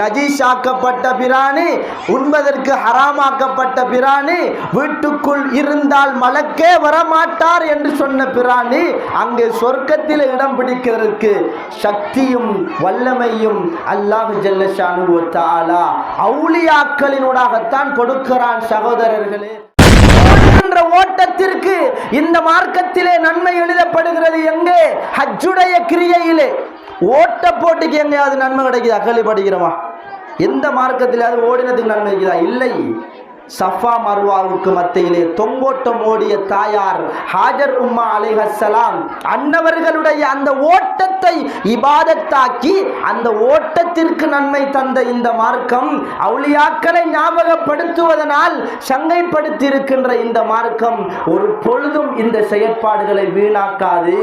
நஜீஷாக்கப்பட்ட பிராணி உண்பதற்கு ஹராமாக்கப்பட்ட பிராணி வீட்டுக்குள் இருந்தால் மலக்கே வரமாட்டார் என்று சொன்ன பிராணி அங்கே சொர்க்கத்தில் இடம் பிடிக்கிறதற்கு சக்தியும் வல்லமையும் அல்லாஹ் ஜல்லஷானு தாலா அவுளியாக்களினூடாகத்தான் கொடுக்கிறான் சகோதரர்களே. என்ற ஓட்டத்திற்கு இந்த மார்க்கத்திலே நன்மை எழுதப்படுகிறது எங்கே? ஹஜ்ஜுடைய கிரியையிலே. ஓட்ட போட்டிக்கு எங்கேயாவது நன்மை கிடைக்குது? அகழிப்படுகிறோமா எந்த மார்க்கத்திலாவது ஓடினதுக்கு நன்மை இருக்குதா இல்லை. சஃபா மர்வாவுக்கு மத்தியிலே தொங்கோட்டம் ஓடிய தாயார் ஹாஜர் உம்மா அலைஹஸ்ஸலாம் அன்னவர்களுடைய அந்த ஓட்டத்தை இபாதத்தாக்கி அந்த ஓட்டத்திற்கு நன்மை தந்த இந்த மார்க்கம் அவுளியாக்களை ஞாபகப்படுத்துவதனால் சங்கைப்படுத்தியிருக்கின்ற இந்த மார்க்கம் ஒரு பொழுதும் இந்த செயற்பாடுகளை வீணாக்காது.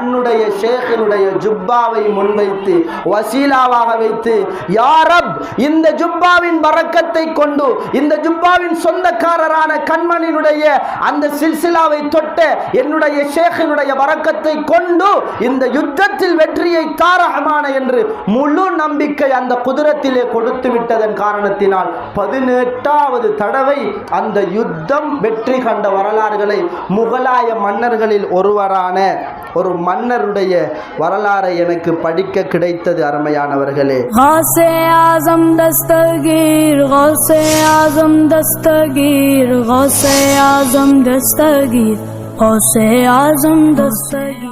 தன்னுடைய ஷேகனுடைய ஜுப்பாவை முன்வைத்து வசீலாவாக வைத்து யாரப் இந்த ஜுப்பாவின் பறக்கத்தை கொண்டு இந்த ஜும்பாவின் சொந்தக்காரரான கண்மணியினுடைய அந்த சில்சிலாவை தொட்டு என்னுடைய ஷேഖினுடைய வரக்கத்தை கொண்டு இந்த யுத்தத்தில் வெற்றியை தாரகமான என்று முழு நம்பிக்கை அந்த குதிரத்திலே கொடுத்து விட்டதன் காரணத்தினால் பதினெட்டாவது தடவை அந்த யுத்தம் வெற்றி கண்ட வரலாறுகளை முகலாய மன்னர்களில் ஒருவரான ஒரு மன்னருடைய வரலாறை எனக்கு படிக்க கிடைத்தது அருமையானவர்களே. ஆசே ஆசம் தஸ்தகீர் ஆசே आजम दस्तगीर गौसे आजम दस्तगीर गौसे आजम दस्तगीर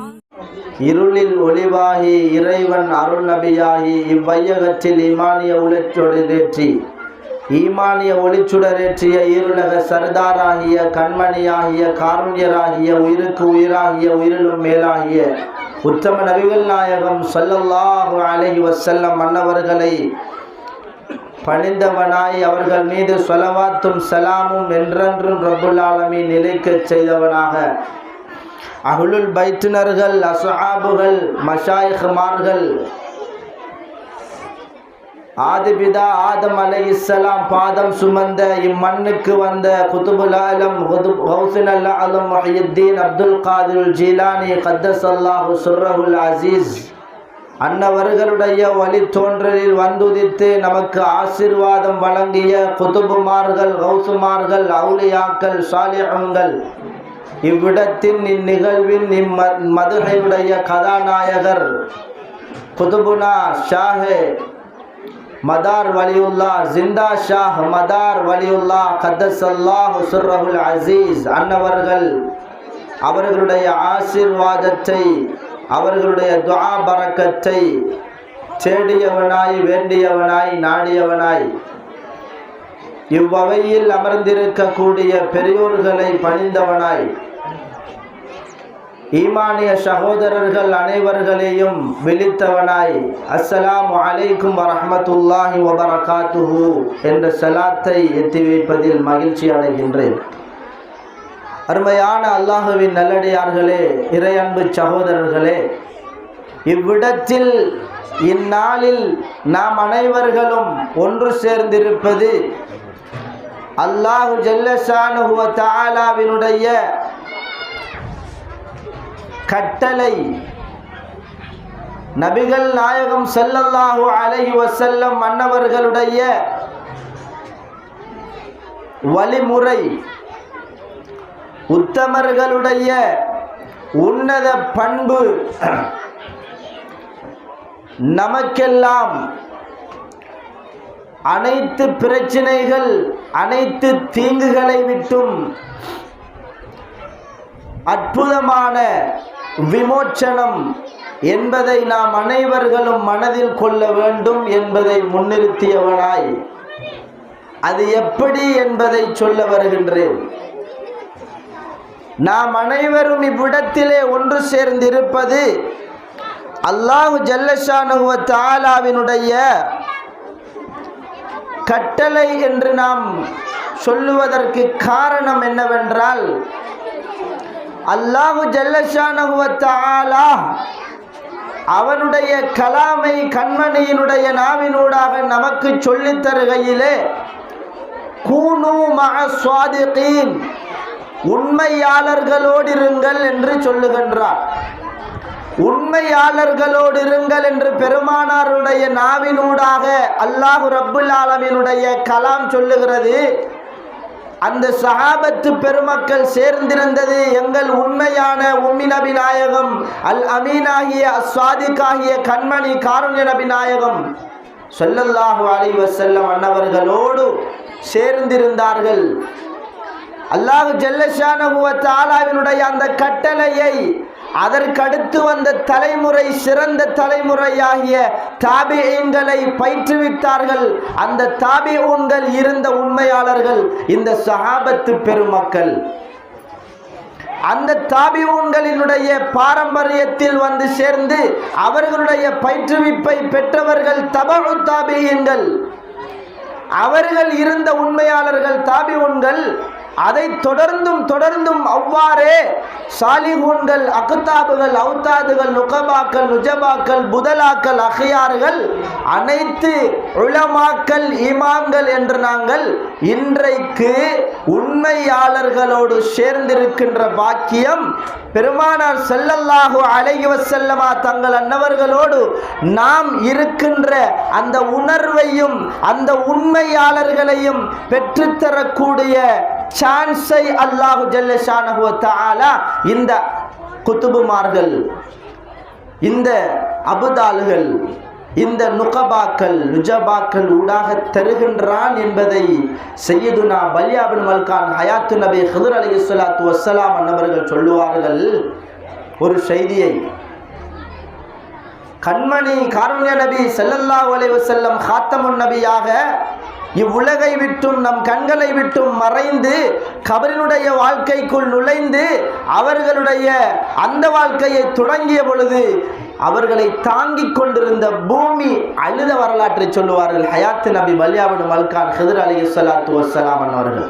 இருளில் ஒளிவாகி இறைவன் அருள் நபியாகி இவ்வையகத்தில் ஈமானிய ஒளிச்சுடரேற்றி ஈமானிய ஒளிச்சுடரேற்றிய ஈருலக சர்தாராகிய கண்மணியாகிய காருண்யராகிய உயிருக்கு உயிராகிய உயிரிலும் மேலாகிய உத்தம நபிகள் நாயகம் ஸல்லல்லாஹு அலைஹி வஸல்லம் மன்னவர்களை பணிந்தவனாய் அவர்கள் மீது சொலவாத்தும் சலாமும் என்றென்றும் ரப்புல் நிலைக்கச் செய்தவனாக. அகுலுல் பைத்தினர்கள் அசுஆபுகள் மஷாயிஹ்மார்கள் ஆதிபிதா ஆதம் அலை இஸ்லாம் பாதம் சுமந்த இம்மண்ணுக்கு வந்த குதுபுல் ஆலம் ஹவுசின் அல்ல அலம் மொஹியுத்தீன் அப்துல் காதிர் ஜீலானி கத்தஸ் அல்லாஹு சுர்ரஹுல் அசீஸ். அன்னவர்களுடைய வழி தோன்றலில் வந்துதித்து நமக்கு ஆசிர்வாதம் வழங்கிய குதுபுமார்கள் கௌசுமார்கள் அவுலியாக்கள் சாலிஹங்கள். இவ்விடத்தின் இந்நிகழ்வின் இம் மதுரையுடைய கதாநாயகர் குதுபுனா ஷாஹே மதார் வலியுல்லா ஜிந்தா ஷாஹ் மதார் வலியுல்லா கத்தஸ் அல்லாஹ் அசீஸ் அன்னவர்கள் அவர்களுடைய ஆசிர்வாதத்தை அவர்களுடைய துவா பறக்கத்தை தேடியவனாய் வேண்டியவனாய் நாடியவனாய் இவ்வவையில் அமர்ந்திருக்கக்கூடிய பெரியோர்களை பணிந்தவனாய் ஈமானிய சகோதரர்கள் அனைவர்களையும் விழித்தவனாய் அஸ்ஸலாம் அலைக்கும் வரமத்துல்லாஹி வபரகாத்துஹு என்ற சலாத்தை எத்தி வைப்பதில் மகிழ்ச்சி அடைகின்றேன். அருமையான அல்லாஹுவின் நல்லடியார்களே இறையன்பு சகோதரர்களே இவ்விடத்தில் இந்நாளில் நாம் அனைவர்களும் ஒன்று சேர்ந்திருப்பது அல்லாஹு ஜல்லஷானுவ தாலாவினுடைய கட்டளை. நபிகள் நாயகம் செல்லல்லாஹு அலஹி வசல்லம் மன்னவர்களுடைய வழிமுறை. உத்தமர்களுடைய உன்னத பண்பு நமக்கெல்லாம் அனைத்து பிரச்சனைகள் அனைத்து தீங்குகளை விட்டும் அற்புதமான விமோச்சனம் என்பதை நாம் அனைவர்களும் மனதில் கொள்ள வேண்டும் என்பதை முன்னிறுத்தியவனாய். அது எப்படி என்பதை சொல்ல வருகின்றேன். நாம் அனைவரும் இவ்விடத்திலே ஒன்று சேர்ந்திருப்பது அல்லாஹு ஜல்லஷானுவ தாலாவினுடைய கட்டளை என்று நாம் சொல்லுவதற்கு காரணம் என்னவென்றால் அல்லாஹு ஜல்லஷானுவ தாலா அவனுடைய கலாமை கண்மணியினுடைய நாவினூடாக நமக்கு சொல்லித் தருகையிலே கூனு மக சுவாதிகீன் உண்மையாளர்களோடு இருங்கள் என்று சொல்லுகின்றார். உண்மையாளர்களோடு இருங்கள் என்று பெருமானாருடைய நாவினூடாக அல்லாஹு ரப்புல் ஆலமினுடைய கலாம் சொல்லுகிறது. அந்த சகாபத்து பெருமக்கள் சேர்ந்திருந்தது எங்கள் உண்மையான உம்மி நபி நாயகம் அல் அமீனாகிய அஸ்வாதிக்காகிய கண்மணி காருண்ய நபி நாயகம் சொல்லல்லாஹு அலி வசல்லம் அன்னவர்களோடு சேர்ந்திருந்தார்கள். அல்லாஹு ஜல்லஷானஹு அந்த கட்டளையை அதற்கடுத்து வந்த தலைமுறை சிறந்த தலைமுறையாகிய தாபியங்களை பயிற்றுவித்தார்கள். அந்த தாபியூன்கள் இருந்த உண்மையாளர்கள் இந்த சஹாபத்து பெருமக்கள். அந்த தாபியூன்களினுடைய பாரம்பரியத்தில் வந்து சேர்ந்து அவர்களுடைய பயிற்றுவிப்பை பெற்றவர்கள் தபு தாபியங்கள் அவர்கள் இருந்த உண்மையாளர்கள் தாபியூன்கள் அதை தொடர்ந்தும் தொடர்ந்தும் அவ்வாறே சாலிஹூன்கள் அக்தாபுகள் அவுத்தாதுகள் நுகபாக்கள் நுஜபாக்கள் புதலாக்கள் அகையாறுகள் அனைத்து உளமாக்கல் இமாம்கள் என்று நாங்கள் இன்றைக்கு உண்மையாளர்களோடு சேர்ந்திருக்கின்ற பாக்கியம் பெருமானார் செல்லல்லாஹு அலைஹி வஸல்லமா தங்கள் அன்னவர்களோடு நாம் இருக்கின்ற அந்த உணர்வையும் அந்த உண்மையாளர்களையும் பெற்றுத்தரக்கூடிய சான்ஸை அல்லாஹு ஜல்லஷானஹு இந்த குத்துபுமார்கள் இந்த அபுதாலுகள் இந்த நுகபாக்கள் நுஜபாக்கள் ஊடாக தருகின்றான் என்பதை செய்யதுனா பல்யாபின் மல்கான் ஹயாத்து நபி ஹதுர் அலி சொல்லாத்து வசலாம் அன்னவர்கள் சொல்லுவார்கள். ஒரு செய்தியை கண்மணி காரண்ய நபி செல்லல்லா ஒலைவு செல்லம் ஹாத்தமுன் நபியாக இவ்வுலகை விட்டும் நம் கண்களை விட்டும் மறைந்து கபரினுடைய வாழ்க்கைக்குள் நுழைந்து அவர்களுடைய அந்த வாழ்க்கையை தொடங்கிய பொழுது அவர்களை தாங்கிக் கொண்டிருந்த பூமி அழுத வரலாற்றை சொல்லுவார்கள். ஹயாத்து நபி பல்யாபின் மல்கான் ஹிதர் அலி சலாத்து வசலாம் அவர்கள்.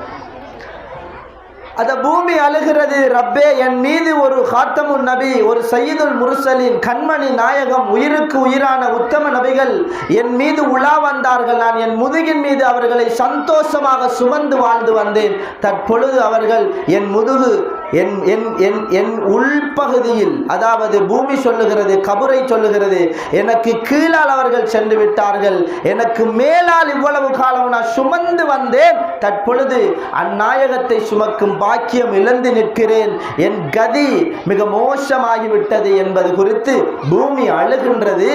அந்த பூமி அழுகிறது. ரப்பே என் மீது ஒரு ஹாத்தமுன் நபி ஒரு சையீதுல் முருசலின் கண்மணி நாயகம் உயிருக்கு உயிரான உத்தம நபிகள் என் மீது உலா வந்தார்கள். நான் என் முதுகின் மீது அவர்களை சந்தோஷமாக சுமந்து வாழ்ந்து வந்தேன். தற்பொழுது அவர்கள் என் முதுகு என் என் என் என் உள்பகுதியில் அதாவது பூமி சொல்லுகிறது கபுரை சொல்லுகிறது எனக்கு கீழால் அவர்கள் சென்று விட்டார்கள் எனக்கு மேலால் இவ்வளவு காலம் நான் சுமந்து வந்தேன். தற்பொழுது அந்நாயகத்தை சுமக்கும் பாக்கியம் இழந்து நிற்கிறேன். என் கதி மிக மோசமாகிவிட்டது என்பது குறித்து பூமி அழுகின்றது.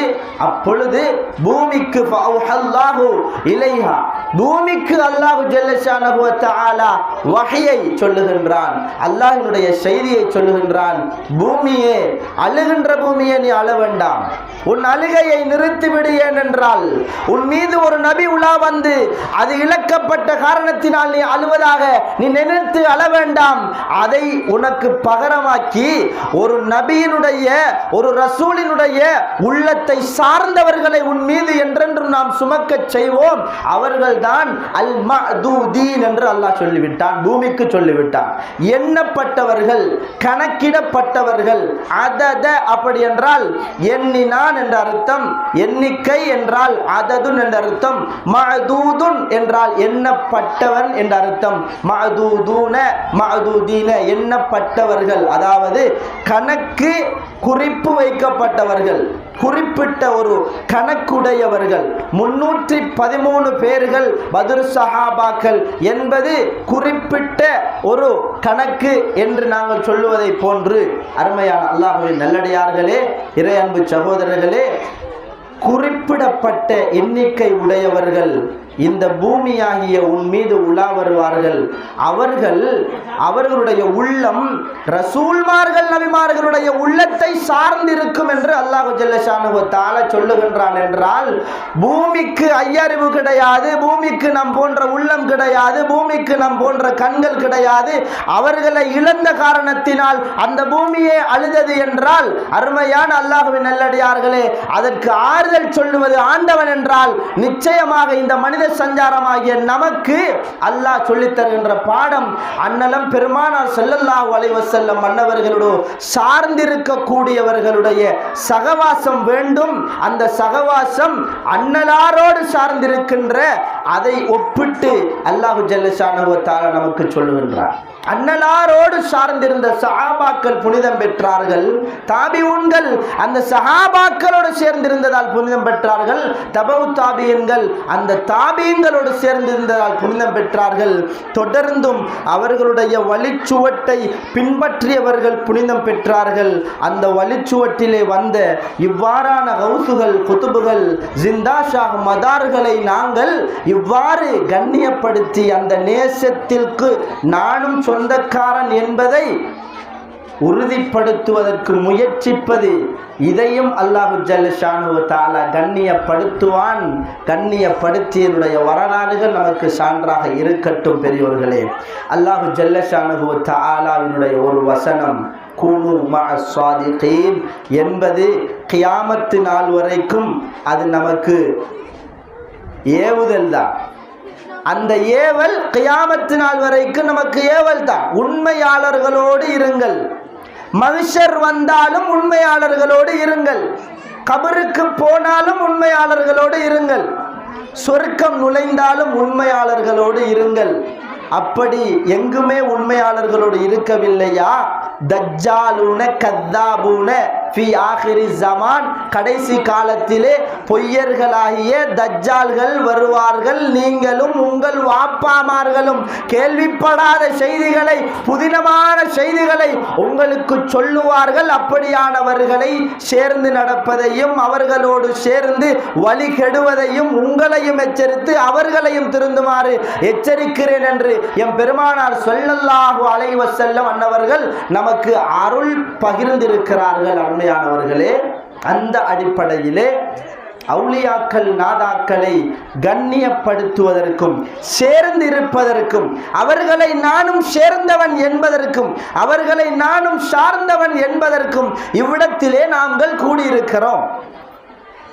அப்பொழுது பூமிக்கு ஃபஅவ்ஹல்லாஹு இலைஹா பூமிக்கு அல்லாஹு ஜெல்லஷா வ ஆலா வகையை சொல்லுகின்றான். அல்லாஹ்வினுடைய செய்தியை சொல்லுகின்றான் பூமியே அழுகின்ற பூமியே நீ அழ வேண்டாம். உன் அழுகையை நிறுத்திவிடு ஏனென்றால் உன் மீது ஒரு நபி உலா வந்து அது இழக்கப்பட்ட காரணத்தினால் நீ அழுவதாக நீ நினைத்து அழ வேண்டாம். அதை உனக்கு பகரமாக்கி ஒரு நபியினுடைய ஒரு ரசூலினுடைய உள்ளத்தை சார்ந்தவர்களை உன் மீது என்றென்றும் நாம் சுமக்க செய்வோம். அவர்கள்தான் அல் மஅதூதீன் என்று அல்லாஹ் சொல்லிவிட்டான் பூமிக்கு சொல்லிவிட்டான். எண்ணப்பட்டவர்கள் கணக்கிடப்பட்டவர்கள். அதத அப்படி என்றால் எண்ணினான் என்ற அர்த்தம் எண்ணிக்கை என்றால் அததுன் என்ற அர்த்தம் மதூதுன் என்றால் எண்ணப்பட்டவன் என்ற அர்த்தம். மதூதூன மதூதீன எண்ணப்பட்டவர்கள் அதாவது கணக்கு குறிப்பு வைக்கப்பட்டவர்கள். குறிப்பிட்ட ஒரு கணக்குடையவர்கள். முன்னூற்றி பதிமூணு பேர்கள் பதுர் சஹாபாக்கள் என்பது குறிப்பிட்ட ஒரு கணக்கு என்று நாங்கள் சொல்லுவதை போன்று அருமையான அல்லாஹுவின் நல்லடியார்களே இறை அன்பு சகோதரர்களே குறிப்பிடப்பட்ட எண்ணிக்கை உடையவர்கள் இந்த பூமியாகிய உன் மீது உலா வருவார்கள். அவர்கள் அவர்களுடைய உள்ளம் ரசூல்மார்கள் நபிமார்களுடைய உள்ளத்தை சார்ந்திருக்கும் என்று அல்லாஹு ஜல்லஷானு சொல்லுகின்றான் என்றால் பூமிக்கு ஐயறிவு கிடையாது பூமிக்கு நம் போன்ற உள்ளம் கிடையாது பூமிக்கு நம் போன்ற கண்கள் கிடையாது. அவர்களை இழந்த காரணத்தினால் அந்த பூமியே அழுதது என்றால் அருமையான அல்லாஹுவின் நல்லடியார்களே அதற்கு ஆறுதல் சொல்லுவது ஆண்டவன் என்றால் நிச்சயமாக இந்த மனித சஞ்சாரமாகிய நமக்கு அல்லாஹ் சொல்லித்தருகின்ற பாடம் அன்னலம் பெருமானார் செல்லல்லாஹ் அலைஹி வஸல்லம் மன்னவர்களோடு சார்ந்திருக்கக்கூடியவர்களுடைய சகவாசம் வேண்டும். அந்த சகவாசம் அன்னலாரோடு சார்ந்திருக்கின்ற அதை ஒப்பிட்டு அல்லாஹு ஜல்லஷானுவத்தால நமக்கு சொல்லுகின்றார். அன்னலாரோடு சார்ந்திருந்த சஹாபாக்கள் புனிதம் பெற்றார்கள். தாபியூன்கள் அந்த சஹாபாக்களோடு சேர்ந்திருந்ததால் புனிதம் பெற்றார்கள். தபவு தாபியன்கள் அந்த தாபியங்களோடு சேர்ந்திருந்ததால் புனிதம் பெற்றார்கள். தொடர்ந்தும் அவர்களுடைய வழிச்சுவட்டை பின்பற்றியவர்கள் புனிதம் பெற்றார்கள். அந்த வழிச்சுவட்டிலே வந்த இவ்வாறான கவுசுகள் குத்துபுகள் ஜிந்தாஷாக மதார்களை நாங்கள் இவ்வாறு கண்ணியப்படுத்தி அந்த நேசத்திற்கு நானும் சொந்தக்காரன் என்பதை உறுதிப்படுத்துவதற்கு முயற்சிப்பது இதையும் அல்லாஹு ஜல்லஷானு தாலா கண்ணியப்படுத்துவான். கண்ணியப்படுத்தியனுடைய வரலாறுகள் நமக்கு சான்றாக இருக்கட்டும் பெரியோர்களே. அல்லாஹு ஜல்லஷானு தாலாவினுடைய ஒரு வசனம் கூனு மஅஸ்ஸாதிகீன் என்பது கியாமத்து நாள் வரைக்கும் அது நமக்கு ஏவுதல் தான். அந்த ஏவல் கியாமத்து நாள் வரைக்கும் நமக்கு ஏவல் தான். உண்மையாளர்களோடு இருங்கள். மனுஷர் வந்தாலும் உண்மையாளர்களோடு இருங்கள். கபருக்கு போனாலும் உண்மையாளர்களோடு இருங்கள். சொர்க்கம் நுழைந்தாலும் உண்மையாளர்களோடு இருங்கள். அப்படி எங்குமே உண்மையாளர்களோடு இருக்கவில்லையா? தஜ்ஜாலுன கத்தாபுன ஃபி ஆஹிரி ஜமான் கடைசி காலத்திலே பொய்யர்களாகிய தஜ்ஜால்கள் வருவார்கள் நீங்களும் உங்கள் வாப்பாமார்களும் கேள்விப்படாத செய்திகளை புதினமான செய்திகளை உங்களுக்கு சொல்லுவார்கள். அப்படியானவர்களை சேர்ந்து நடப்பதையும் அவர்களோடு சேர்ந்து வழி கெடுவதையும் உங்களையும் எச்சரித்து அவர்களையும் திருந்துமாறு எச்சரிக்கிறேன் என்று எம் பெருமானார் சொல்லல்லாஹு அலைவ செல்லம் அன்னவர்கள் நமக்கு அருள் பகிர்ந்திருக்கிறார்கள் அருமையானவர்களே அந்த அடிப்படையிலே அவுளியாக்கள் நாதாக்களை கண்ணியப்படுத்துவதற்கும் சேர்ந்து இருப்பதற்கும் அவர்களை நானும் சேர்ந்தவன் என்பதற்கும் அவர்களை நானும் சார்ந்தவன் என்பதற்கும் இவ்விடத்திலே நாங்கள் கூடியிருக்கிறோம்.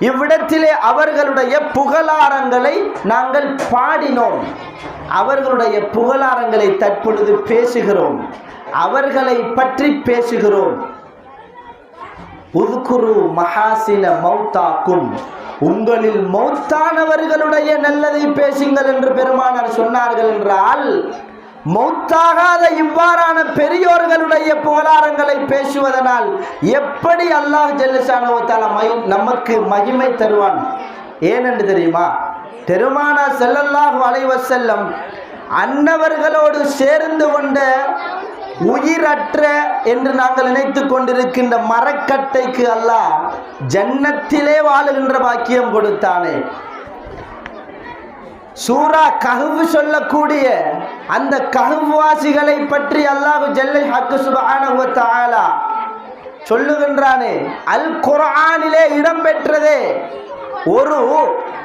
இவ்விடத்திலே அவர்களுடைய புகழாரங்களை நாங்கள் பாடினோம். அவர்களுடைய புகழாரங்களை தற்பொழுது பேசுகிறோம். அவர்களை பற்றி பேசுகிறோம். உதுகுரு மகாசின மௌத்தாக்கும். உங்களில் மௌத்தானவர்களுடைய நல்லதை பேசுங்கள் என்று பெருமானார் சொன்னார்கள் என்றால் மௌத்தாகாத இவ்வாறான பெரியோர்களுடைய புகழாரங்களை பேசுவதனால் எப்படி அல்லாஹ் ஜல்லசானுவத்தால மகி நமக்கு மகிமை தருவான்? ஏனென்று தெரியுமா? பெருமானா செல்லல்லாஹு அலைவசல்லம் அன்னவர்களோடு சேர்ந்து கொண்ட உயிரற்ற என்று நாங்கள் நினைத்து கொண்டிருக்கின்ற மரக்கட்டைக்கு அல்லாஹ் ஜன்னத்திலே வாழுகின்ற பாக்கியம் கொடுத்தானே. சூரா கஹவு சொல்லக்கூடிய அந்த கஹ்வாசிகளை பற்றி அல்லாஹு ஜெல்லை ஹக்கு சுபானா சொல்லுகின்றானே. அல் குர்ஆனிலே இடம்பெற்றதே. ஒரு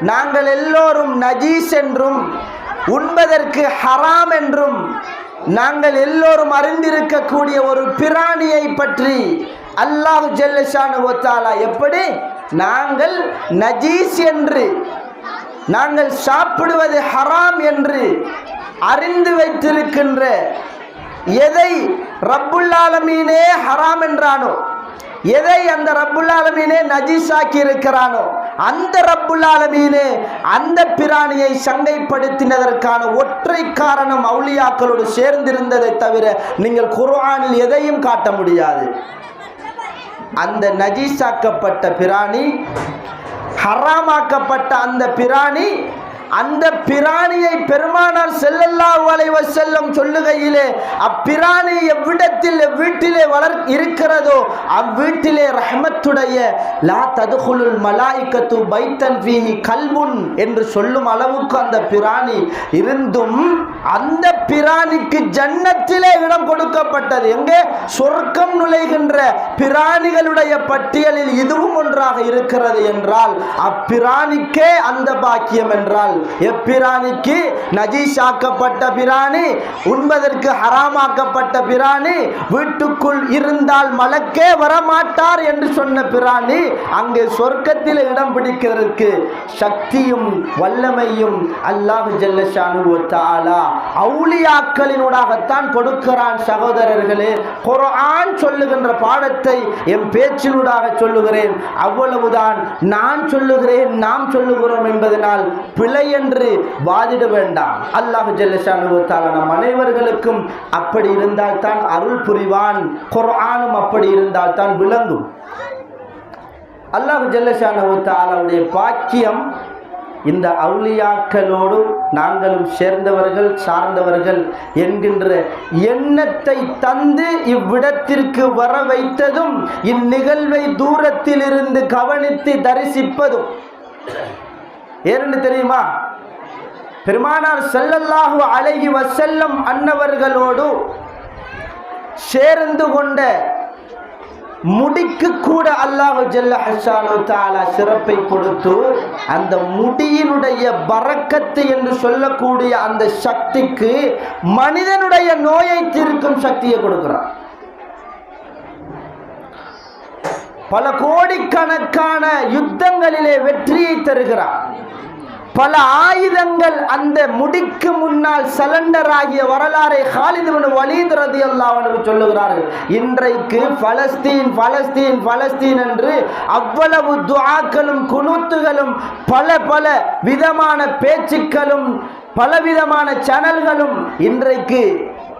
நாங்கள் எல்லோரும் நஜீஸ் என்றும் உண்பதற்கு ஹராம் என்றும் நாங்கள் எல்லோரும் அறிந்திருக்கக்கூடிய ஒரு பிராணியை பற்றி அல்லாஹ் ஜல்லஷானு ஒத்தாலா எப்படி? நாங்கள் நஜீஸ் என்று நாங்கள் சாப்பிடுவது ஹராம் என்று அறிந்து வைத்திருக்கின்ற எதை ரப்புல்லாலமீனே ஹராம் என்றானோ எதை அந்த ரப்புல்லாலமீனே நஜீஸாக்கி இருக்கிறானோ அந்த ரப்புல்லாலமீனே அந்த பிராணியை சங்கைப்படுத்தினதற்கான ஒற்றை காரணம் அவுளியாக்களோடு சேர்ந்திருந்ததை தவிர நீங்கள் குர்ஆனில் எதையும் காட்ட முடியாது. அந்த நஜீஸாக்கப்பட்ட பிராணி ஹராமாக்கப்பட்ட அந்த பிராணி அந்த பிராணியை பெருமானார் செல்லல்லா வளைவ செல்லும் சொல்லுகையிலே அப்பிராணி எவ்விடத்தில் எவ்வீட்டிலே வளர் இருக்கிறதோ அவ்வீட்டிலே ரஹமத்துடைய லா ததுகுலுல் மலாய்க்கத்து பைத்தன் வீஹி கல்முன் என்று சொல்லும் அளவுக்கு அந்த பிராணி இருந்தும் அந்த பிராணிக்கு ஜன்னத்திலே இடம் கொடுக்கப்பட்டது. எங்கே? சொர்க்கம் நுழைகின்ற பிராணிகளுடைய பட்டியலில் இதுவும் ஒன்றாக இருக்கிறது என்றால் அப்பிராணிக்கே அந்த பாக்கியம் என்றால் எப்பிராணிக்கு நஜீஷாக்கப்பட்ட பிராணி உண்பதற்கு ஹராமாக்கப்பட்ட பிராணி வீட்டுக்குள் இருந்தால் மலக்கே வரமாட்டார் என்று சொன்ன பிராணி அங்கே சொர்க்கத்தில் இடம் பிடிக்கிறதற்கு சக்தியும் வல்லமையும் அல்லாஹ் ஜல்லஷானு தாலா அவுளியாக்களினூடாகத்தான் கொடுக்கிறான் சகோதரர்களே. குரான் சொல்லுகின்ற பாடத்தை என் பேச்சினூடாக சொல்லுகிறேன். அவ்வளவுதான் நான் சொல்லுகிறேன் நாம் சொல்லுகிறோம் என்பதனால் பிழை என்று வாதிட வேண்டாம். அல்லாஹ் ஜல்லஷானு நம் அனைவர்களுக்கும் அப்படி இருந்தால் தான் அருள் புரிவான். குரானும் அப்படி இருந்தால்தான் விளங்கும். அல்லாஹ் ஜல்லஷானு பாக்கியம் இந்த அவுளியாக்களோடு நாங்களும் சேர்ந்தவர்கள் சார்ந்தவர்கள் என்கின்ற எண்ணத்தை தந்து இவ்விடத்திற்கு வர வைத்ததும் இந்நிகழ்வை தூரத்தில் இருந்து கவனித்து தரிசிப்பதும். ஏன்னு தெரியுமா? பெருமானார் செல்லல்லாஹு அழகி வசல்லம் அன்னவர்களோடு சேர்ந்து கொண்ட முடிக்கு கூட அல்லாஹ் ஜல்ல ஹஷானு தாலா சிறப்பை கொடுத்து அந்த முடியினுடைய பறக்கத்து என்று சொல்லக்கூடிய அந்த சக்திக்கு மனிதனுடைய நோயை தீர்க்கும் சக்தியை கொடுக்கிறான். பல கோடிக்கணக்கான யுத்தங்களிலே வெற்றியை தருகிறான். பல ஆயுதங்கள் அந்த முடிக்கு முன்னால் சலண்டர் ஆகிய வரலாறை ஹாலிதுவன் வலிது ரதி அல்லாவனுக்கு சொல்லுகிறார்கள். இன்றைக்கு பலஸ்தீன் பலஸ்தீன் பலஸ்தீன் என்று அவ்வளவு துவாக்களும் குணுத்துகளும் பல பல விதமான பேச்சுக்களும் பலவிதமான சேனல்களும் இன்றைக்கு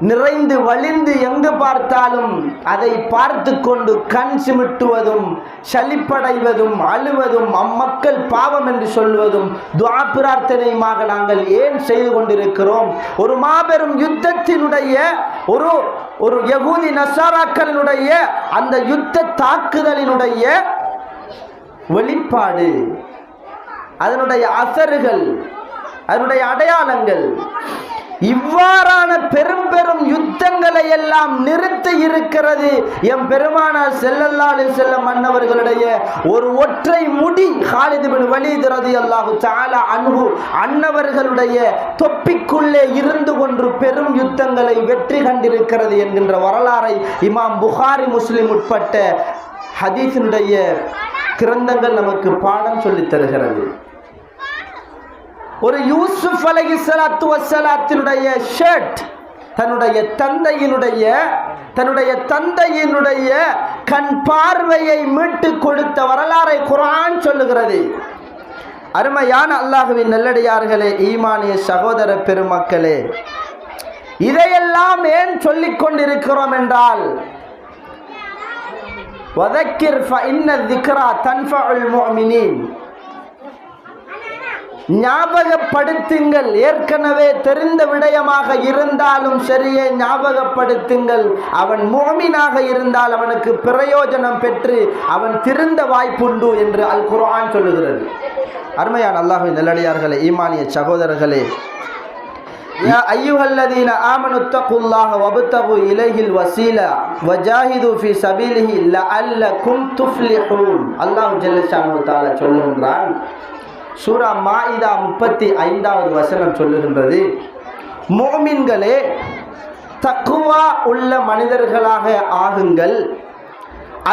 நிறைந்து வழிந்து எங்கு பார்த்தாலும் அதை பார்த்து கொண்டு கண் சிமிட்டுவதும் சளிப்படைவதும் அழுவதும் அம்மக்கள் பாவம் என்று சொல்வதும் துவா பிரார்த்தனையுமாக நாங்கள் ஏன் செய்து கொண்டிருக்கிறோம்? ஒரு மாபெரும் யுத்தத்தினுடைய ஒரு ஒரு யகூதி நசாராக்களினுடைய அந்த யுத்த தாக்குதலினுடைய வெளிப்பாடு அதனுடைய அசறுகள் அதனுடைய அடையாளங்கள் இவ்வாறான பெரும் பெரும் யுத்தங்களை எல்லாம் நிறுத்த இருக்கிறது. எம் பெருமானார் செல்லல்லாடு செல்ல மன்னவர்களுடைய ஒரு ஒற்றை முடி ஹாலிது பின் வலீத் ரலியல்லாஹு தஆலா அன்பு அன்னவர்களுடைய தொப்பிக்குள்ளே இருந்து கொண்டு பெரும் யுத்தங்களை வெற்றி கண்டிருக்கிறது என்கின்ற வரலாறை இமாம் புகாரி முஸ்லிம் உட்பட்ட ஹதீஸினுடைய கிரந்தங்கள் நமக்கு பாடம் சொல்லித் தருகிறது. ஒரு யூசுப் அலகி சலாத்து வசலாத்தினுடைய ஷர்ட் தன்னுடைய தந்தையினுடைய தன்னுடைய தந்தையினுடைய கண் பார்வையை மீட்டு கொடுத்த வரலாறை குரான் சொல்லுகிறது. அருமையான அல்லாஹுவின் நல்லடியார்களே ஈமானிய சகோதர பெருமக்களே இதையெல்லாம் ஏன் சொல்லிக் கொண்டிருக்கிறோம் என்றால் வதக்கிர் ஃபஇன்ன திக்ரா தன்ஃபஉல் முஃமினீன் ஞாபகப்படுத்துங்கள் ஏற்கனவே தெரிந்த விடயமாக இருந்தாலும் சரியே ஞாபகப்படுத்துங்கள் அவன் மோமினாக இருந்தால் அவனுக்கு பிரயோஜனம் பெற்று அவன் திருந்த வாய்ப்புண்டு என்று அல் குர்ஆன் சொல்லுகிறது அருமையான அல்லாஹின் நல்லடியார்களே ஈமானிய சகோதரர்களே يا أيها الذين آمنوا اتقوا الله وابتغوا إليه الوسيلة وجاهدوا في سبيله لعلكم تفلحون الله جل شانه تعالى சொல்லுகிறான் சூரா மாயிதா முப்பத்தி ஐந்தாவது வசனம் சொல்லுகின்றது. மோமின்களே தக்குவா உள்ள மனிதர்களாக ஆகுங்கள்.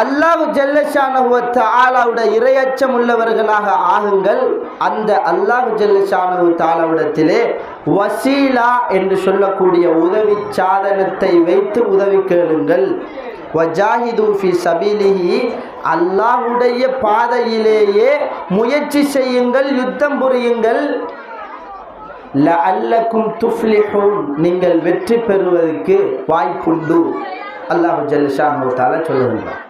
அல்லாஹ் ஜல்லஷானஹுவத்த ஆலாவுட இரையச்சம் உள்ளவர்களாக ஆகுங்கள். அந்த அல்லாஹ் ஜல்லஷானஹு தாலாவிடத்திலே வசீலா என்று சொல்லக்கூடிய உதவி சாதனத்தை வைத்து உதவி கேளுங்கள். வஜாஹிது ஃபி சபீலிஹி அல்லாஹ்வுடைய பாதையிலேயே முயற்சி செய்யுங்கள் யுத்தம் புரியுங்கள். லஅல்லக்கும் துஃப்லிஹூன் நீங்கள் வெற்றி பெறுவதற்கு வாய்ப்புண்டு. அல்லாஹ் ஜல்லஷானு தாலா சொல்லுகின்றார்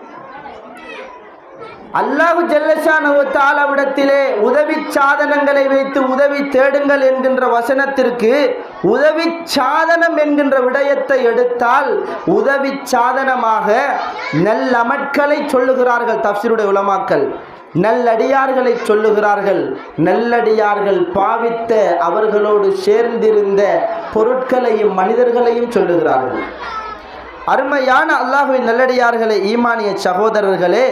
அல்லாஹு ஜல்லஷானவிடத்திலே உதவி சாதனங்களை வைத்து உதவி தேடுங்கள் என்கின்ற வசனத்திற்கு உதவி சாதனம் என்கின்ற விடயத்தை எடுத்தால் உதவி சாதனமாக நல்லமட்களை சொல்லுகிறார்கள் தப்சீருடைய உலமாக்கள். நல்லடியார்களை சொல்லுகிறார்கள். நல்லடியார்கள் பாவித்த அவர்களோடு சேர்ந்திருந்த பொருட்களையும் மனிதர்களையும் சொல்லுகிறார்கள். அருமையான அல்லாஹுவின் நல்லடியார்களே ஈமானிய சகோதரர்களே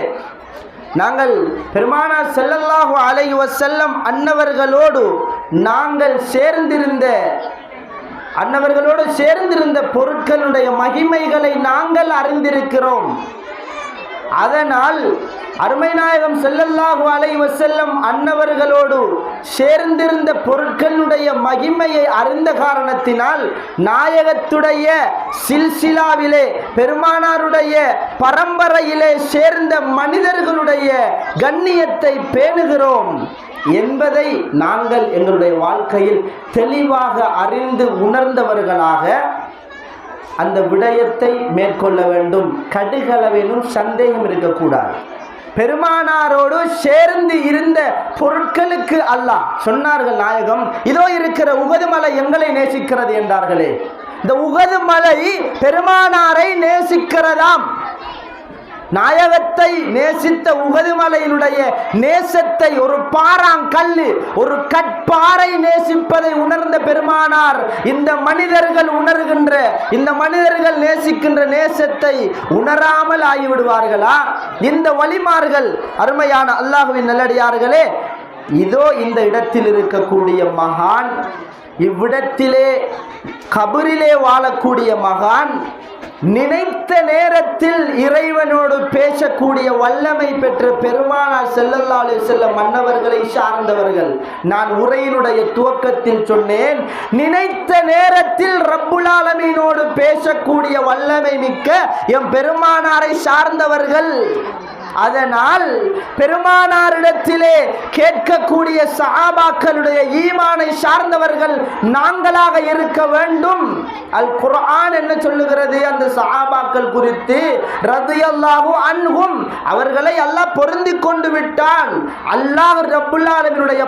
நாங்கள் பெருமானா செல்லல்லாஹு அலையுவ செல்லம் அன்னவர்களோடு நாங்கள் சேர்ந்திருந்த அன்னவர்களோடு சேர்ந்திருந்த பொருட்களுடைய மகிமைகளை நாங்கள் அறிந்திருக்கிறோம். அதனால் அருமைநாயகம் நாயகம் ஸல்லல்லாஹு செல்லம் அன்னவர்களோடு சேர்ந்திருந்த பொருட்களுடைய மகிமையை அறிந்த காரணத்தினால் நாயகத்துடைய சில்சிலாவிலே பெருமானாருடைய பரம்பரையிலே சேர்ந்த மனிதர்களுடைய கண்ணியத்தை பேணுகிறோம் என்பதை நாங்கள் எங்களுடைய வாழ்க்கையில் தெளிவாக அறிந்து உணர்ந்தவர்களாக அந்த விடயத்தை மேற்கொள்ள வேண்டும். கடுகளவிலும் சந்தேகம் இருக்கக்கூடாது. பெருமானாரோடு சேர்ந்து இருந்த பொருட்களுக்கு அல்லாஹ் சொன்னார்கள் நாயகம் இதோ இருக்கிற உகது மலை எங்களை நேசிக்கிறது என்றார்களே. இந்த உகது மலை பெருமானாரை நேசிக்கிறதாம். நாயகத்தை நேசித்த உகதுமலையினுடைய நேசத்தை ஒரு பாறாங்கல்லு ஒரு கற்பாறை நேசிப்பதை உணர்ந்த பெருமானார் இந்த மனிதர்கள் உணர்கின்ற இந்த மனிதர்கள் நேசிக்கின்ற நேசத்தை உணராமல் ஆகிவிடுவார்களா? இந்த வழிமார்கள் அருமையான அல்லாஹுவின் நல்லடியார்களே இதோ இந்த இடத்தில் இருக்கக்கூடிய மகான் இவ்விடத்திலே கபரிலே வாழக்கூடிய மகான் நினைத்த நேரத்தில் இறைவனோடு பேசக்கூடிய வல்லமை பெற்ற பெருமானார் செல்லல்லாலே செல்ல மன்னவர்களை சார்ந்தவர்கள். நான் உரையினுடைய துவக்கத்தில் சொன்னேன் நினைத்த நேரத்தில் ரப்புலாலமீனோடு பேசக்கூடிய வல்லமை மிக்க எம் பெருமானாரை சார்ந்தவர்கள். அதனால் பெருமானாரிடத்திலே கேட்கக்கூடிய சஹாபாக்களுடைய ஈமானை சார்ந்தவர்கள் நாங்களாக இருக்க வேண்டும். அல் குரான் என்ன சொல்லுகிறது? அந்த சஹாபாக்கள் குறித்து ரதியல்லாஹு அன்ஹும். அவர்களை அல்லாஹ் பொருந்தி கொண்டு விட்டான். அல்லாஹ் ரப்புல்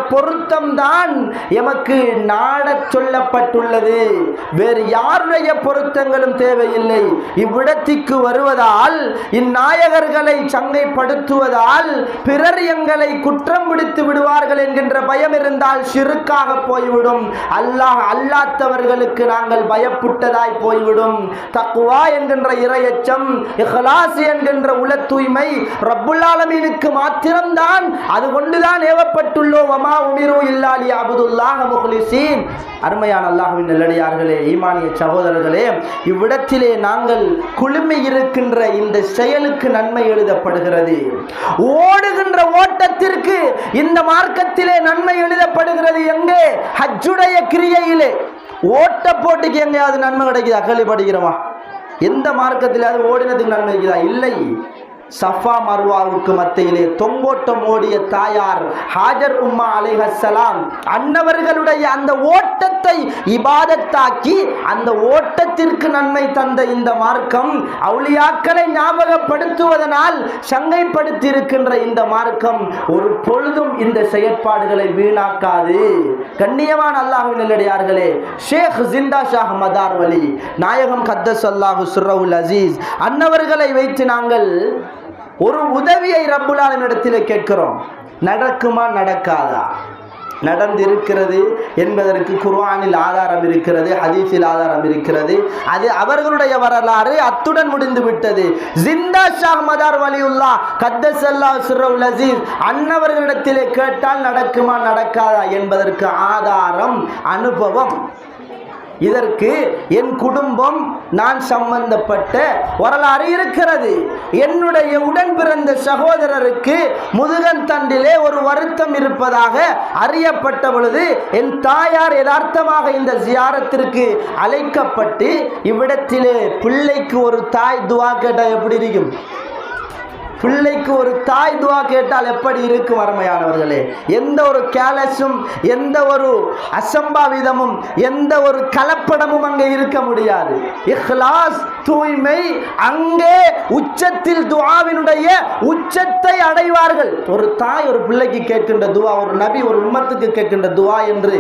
பொருத்தம் தான் எமக்கு நாடச் சொல்லப்பட்டுள்ளது. வேறு யாருடைய பொருத்தங்களும் தேவையில்லை. இவ்விடத்திற்கு வருவதால் இந்நாயகர்களை சங்கை சங்கைப்படுத்துவதால் பிறர் எங்களை குற்றம் பிடித்து விடுவார்கள் என்கின்ற பயம் இருந்தால் சிறுக்காக போய்விடும். அல்லாஹ் அல்லாத்தவர்களுக்கு நாங்கள் பயப்புட்டதாய் போய்விடும். தக்குவா என்கின்ற இரையச்சம் இஹ்லாஸ் என்கின்ற உல தூய்மை ரப்புல்லாலமீனுக்கு மாத்திரம்தான். அது கொண்டுதான் ஏவப்பட்டுள்ளோம் வமா உமிரு இல்லாலி அபுதுல்லாஹ் முஹ்லிசீன். அருமையான அல்லாஹுவின் நல்லடியார்களே ஈமானிய சகோதரர்களே இவ்விடத்திலே நாங்கள் குழுமி இருக்கின்ற இந்த செயலுக்கு நன்மை எழுதப்படுகிறது. ஓடுகின்ற ஓட்டத்திற்கு இந்த மார்க்கத்திலே நன்மை எழுதப்படுகிறது எங்கே? ஹஜ்ஜுடைய கிரியையிலே. ஓட்ட போட்டிக்கு எங்கேயாவது நன்மை கிடைக்குதா? கேள்விப்படுகிறோமா? எந்த மார்க்கத்திலாவது ஓடினதுக்கு நன்மை இருக்குதா? இல்லை. சஃபா மர்வாவுக்கு மத்தியிலே தொங்கோட்டம் ஓடிய தாயார் ஹாஜர் உம்மா அலிஹசலாம் அன்னவர்களுடைய அந்த ஓட்டத்தை இபாதத்தாக்கி அந்த ஓட்டத்திற்கு நன்மை தந்த இந்த மார்க்கம் அவுளியாக்களை ஞாபகப்படுத்துவதனால் சங்கைப்படுத்தி இருக்கின்ற இந்த மார்க்கம் ஒரு பொழுதும் இந்த செயற்பாடுகளை வீணாக்காது. கண்ணியமான அல்லாஹுவின் நிலடியார்களே ஷேக் ஜிந்தா ஷாஹ் மதார் வலி நாயகம் கத்தஸ் அல்லாஹு சுர்ரவுல் அசீஸ் அன்னவர்களை வைத்து நாங்கள் ஒரு உதவியை ரப்புலாலின் இடத்தில் கேட்கிறோம். நடக்குமா நடக்காதா? நடந்திருக்கிறது என்பதற்கு குர்ஆனில் ஆதாரம் இருக்கிறது ஹதீஸில் ஆதாரம் இருக்கிறது. அது அவர்களுடைய வரலாறு அத்துடன் முடிந்து விட்டது. ஜிந்தா ஷா மதார் வலியுல்லா கத்தசல்லா சிர்ரவுல் அசீஸ் அன்னவர்களிடத்திலே கேட்டால் நடக்குமா நடக்காதா என்பதற்கு ஆதாரம் அனுபவம். இதற்கு என் குடும்பம் நான் சம்பந்தப்பட்ட வரலாறு இருக்கிறது. என்னுடைய உடன் பிறந்த சகோதரருக்கு முதுகன் தண்டிலே ஒரு வருத்தம் இருப்பதாக அறியப்பட்ட பொழுது என் தாயார் யதார்த்தமாக இந்த ஜியாரத்திற்கு அழைக்கப்பட்டு இவ்விடத்திலே பிள்ளைக்கு ஒரு தாய் துவா கேட்டால் எப்படி இருக்கும்? பிள்ளைக்கு ஒரு தாய் துவா கேட்டால் எப்படி இருக்கும் அருமையானவர்களே? எந்த ஒரு கேலஸும் எந்த ஒரு அசம்பாவிதமும் எந்த ஒரு கலப்படமும் அங்கே இருக்க முடியாது. இஹ்லாஸ் தூய்மை அங்கே உச்சத்தில் துவாவினுடைய உச்சத்தை அடைவார்கள். ஒரு தாய் ஒரு பிள்ளைக்கு கேட்கின்ற துவா ஒரு நபி ஒரு உம்மத்துக்கு கேட்கின்ற துவா என்று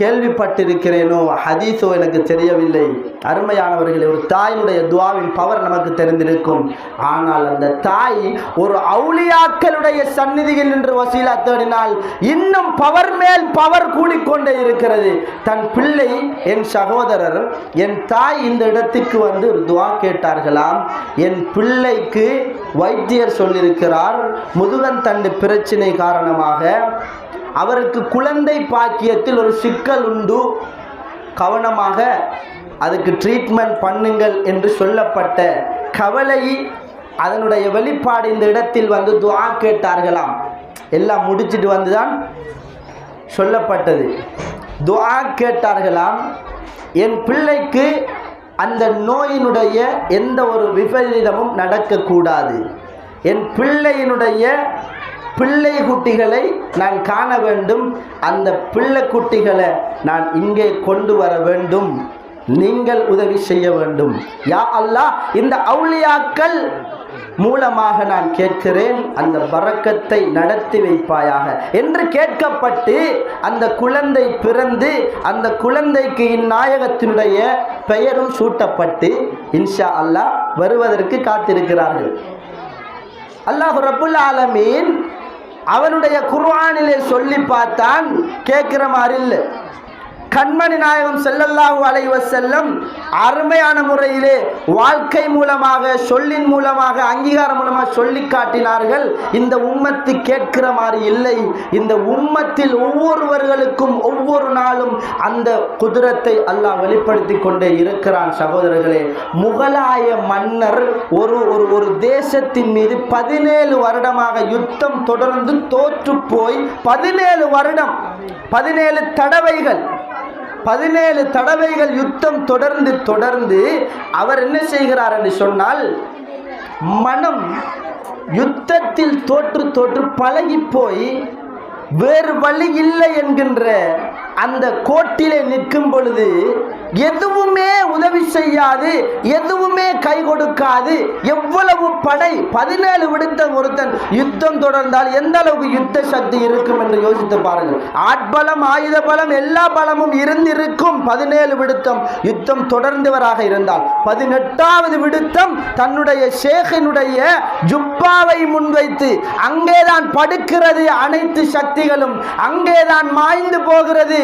கேள்விப்பட்டிருக்கிறேனோ? ஹதீஸோ எனக்கு தெரியவில்லை. அருமையானவர்களே ஒரு தாயினுடைய துவாவின் பவர் நமக்கு தெரிந்திருக்கும். ஆனால் அந்த தாய் ஒரு அவுளியாக்களுடைய சந்நிதியில் நின்று வசீலா தேடினால் இன்னும் பவர் மேல் பவர் கூடிக்கொண்டே இருக்கிறது. தன் பிள்ளை என் சகோதரர் என் தாய் இந்த இடத்துக்கு வந்து ஒரு துவா கேட்டார்களாம். என் பிள்ளைக்கு வைத்தியர் சொல்லியிருக்கிறார். முதுகன் தண்டு பிரச்சினை காரணமாக அவருக்கு குழந்தை பாக்கியத்தில் ஒரு சிக்கல் உண்டு. கவனமாக அதுக்கு ட்ரீட்மெண்ட் பண்ணுங்கள் என்று சொல்லப்பட்ட கவலை அதனுடைய வெளிப்பாடு இந்த இடத்தில் வந்து துவா கேட்டார்களாம். எல்லாம் முடிச்சிட்டு வந்துதான் சொல்லப்பட்டது. துவா கேட்டார்களாம். என் பிள்ளைக்கு அந்த நோயினுடைய எந்த ஒரு விபரீதமும் நடக்கக்கூடாது. என் பிள்ளையினுடைய பிள்ளை குட்டிகளை நான் காண வேண்டும். அந்த பிள்ளை குட்டிகளை நான் இங்கே கொண்டு வர வேண்டும். நீங்கள் உதவி செய்ய வேண்டும். யா அல்லாஹ் இந்த அவுளியாக்கள் மூலமாக நான் கேட்கிறேன். அந்த பறக்கத்தை நடத்தி வைப்பாயாக. என்று கேட்கப்பட்டு அந்த குழந்தை பிறந்து அந்த குழந்தைக்கு இந்நாயகத்தினுடைய பெயரும் சூட்டப்பட்டு இன்ஷா அல்லாஹ் வருவதற்கு காத்திருக்கிறார்கள். அல்லாஹ் ரபுல் ஆலமீன் அவனுடைய குர்ஆனிலே சொல்லி பார்த்தான் கேட்கிற மாதிரி இல்லை. கண்மணி நாயகம் செல்லல்லாஹு அலைவ செல்லம் அருமையான முறையிலே வாழ்க்கை மூலமாக சொல்லின் மூலமாக அங்கீகாரம் மூலமாக சொல்லி காட்டினார்கள். இந்த உம்மத்து கேட்கிற மாதிரி இல்லை. இந்த உம்மத்தில் ஒவ்வொருவர்களுக்கும் ஒவ்வொரு நாளும் அந்த குதிரத்தை அல்லாஹ் வெளிப்படுத்தி கொண்டே இருக்கிறான் சகோதரர்களே. முகலாய மன்னர் ஒரு ஒரு ஒரு தேசத்தின் மீது பதினேழு வருடமாக யுத்தம் தொடர்ந்து தோற்று போய் பதினேழு வருடம் பதினேழு தடவைகள் பதினேழு தடவைகள் யுத்தம் தொடர்ந்து தொடர்ந்து அவர் என்ன செய்கிறார் என்று சொன்னால் மனம் யுத்தத்தில் தோற்று தோற்று பழகி போய் வேறு வழி இல்லை என்கின்ற அந்த கோட்டிலே நிற்கும் பொழுது எதுவுமே உதவி செய்யாது எதுவுமே கை கொடுக்காது. எவ்வளவு படை பதினேழு விடுத்த ஒருத்தன் யுத்தம் தொடர்ந்தால் எந்த அளவுக்கு யுத்த சக்தி இருக்கும் என்று யோசித்து பாருங்கள். ஆட்பலம் ஆயுத பலம் எல்லா பலமும் இருந்திருக்கும். பதினேழு விடுத்தம் யுத்தம் தொடர்ந்தவராக இருந்தால் பதினெட்டாவது விடுத்தம் தன்னுடைய சேகனுடைய ஜுப்பாவை முன்வைத்து அங்கேதான் படுக்கிறது அனைத்து சக்திகளும் அங்கேதான் மாய்ந்து போகிறது.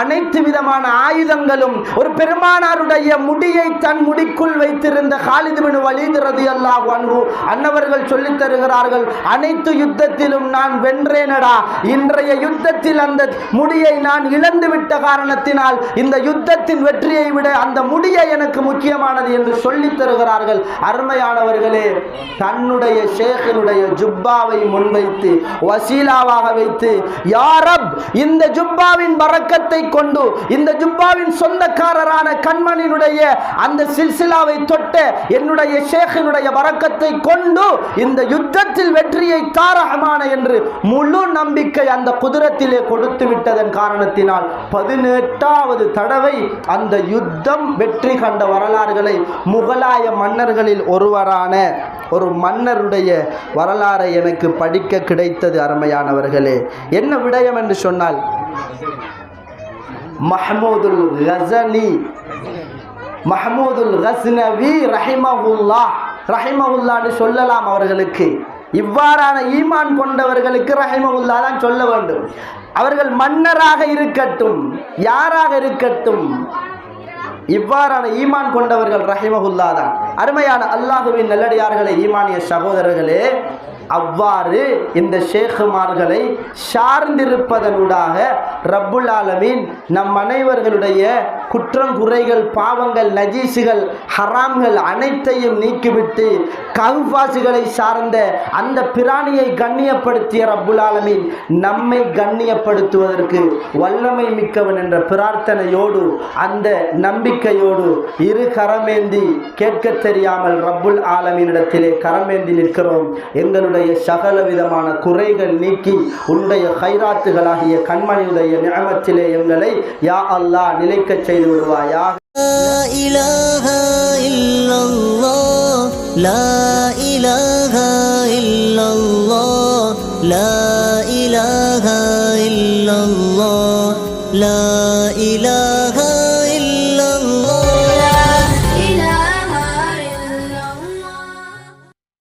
அனைத்து விதமான ஆயுதங்களும் ஒரு பெருமானாருடைய முடியை தன் முடிக்குள் வைத்திருந்த காலிது பின் வலீத் ரலியல்லாஹு அன்னவர்கள் சொல்லித் தருகிறார்கள் அனைத்து யுத்தத்திலும் நான் வென்றேனடா. இன்றைய யுத்தத்தில் அந்த முடியை நான் இழந்து விட்ட காரணத்தினால் இந்த யுத்தத்தின் வெற்றியை விட அந்த முடியை எனக்கு முக்கியமானது என்று சொல்லித் தருகிறார்கள். அருமையானவர்களே தன்னுடைய ஷேகனுடைய ஜுப்பாவை முன்வைத்து வசீலாவாக வைத்து யாரப் இந்த ஜுப்பாவின் பர பரக்கத்தை கொண்டு இந்த ஜுப்பாவின் சொந்தக்காரரான கண்மணியினுடைய அந்த சில்சிலாவை தொட்ட என்னுடைய ஷேகனுடைய வரக்கத்தை கொண்டு இந்த யுத்தத்தில் வெற்றியை தாரகமான என்று முழு நம்பிக்கை அந்த குதிரத்திலே கொடுத்து விட்டதன் காரணத்தினால் பதினெட்டாவது தடவை அந்த யுத்தம் வெற்றி கண்ட வரலாறுகளை முகலாய மன்னர்களில் ஒருவரான ஒரு மன்னருடைய வரலாறை எனக்கு படிக்க கிடைத்தது அருமையானவர்களே. என்ன விடயம் என்று சொன்னால் மஹமூதுல் கசனி மஹமூதுல் கஸ்னவி ரஹிமவுல்லா ரஹிமஹுல்லான்னு சொல்லலாம் அவர்களுக்கு. இவ்வாறான ஈமான் கொண்டவர்களுக்கு ரஹிமவுல்லா தான் சொல்ல வேண்டும். அவர்கள் மன்னராக இருக்கட்டும் யாராக இருக்கட்டும் இவ்வாறான ஈமான் கொண்டவர்கள் ரஹிமகுல்லா தான். அருமையான அல்லாஹுவின் நல்லடியார்களே ஈமானிய சகோதரர்களே அவ்வாறு இந்த ஷேகுமார்களை சார்ந்திருப்பதனூடாக ரப்புல் ஆலமீன் நம் அனைவர்களுடைய குற்றம் குறைகள் பாவங்கள் நஜீசுகள் ஹராம்கள் அனைத்தையும் நீக்கிவிட்டு கவுபாசிகளை சார்ந்த அந்த பிராணியை கண்ணியப்படுத்திய ரப்புல் ஆலமின் நம்மை கண்ணியப்படுத்துவதற்கு வல்லமை மிக்கவன் என்ற பிரார்த்தனையோடு அந்த நம்பிக்கையோடு இரு கரமேந்தி கேட்க தெரியாமல் ரப்புல் ஆலமீனிடத்திலே கரமேந்தி நிற்கிறோம். எங்களுடைய சகல விதமான குறைகள் நீக்கி உன்னுடைய ஹைராத்துகளாகிய கண்மணியுடைய நியமத்திலே எங்களை யா அல்லாஹ் நிலைக்கச் செய்த விடுவாயா لا إله إلا الله لا إله إلا الله لا إله إلا الله لا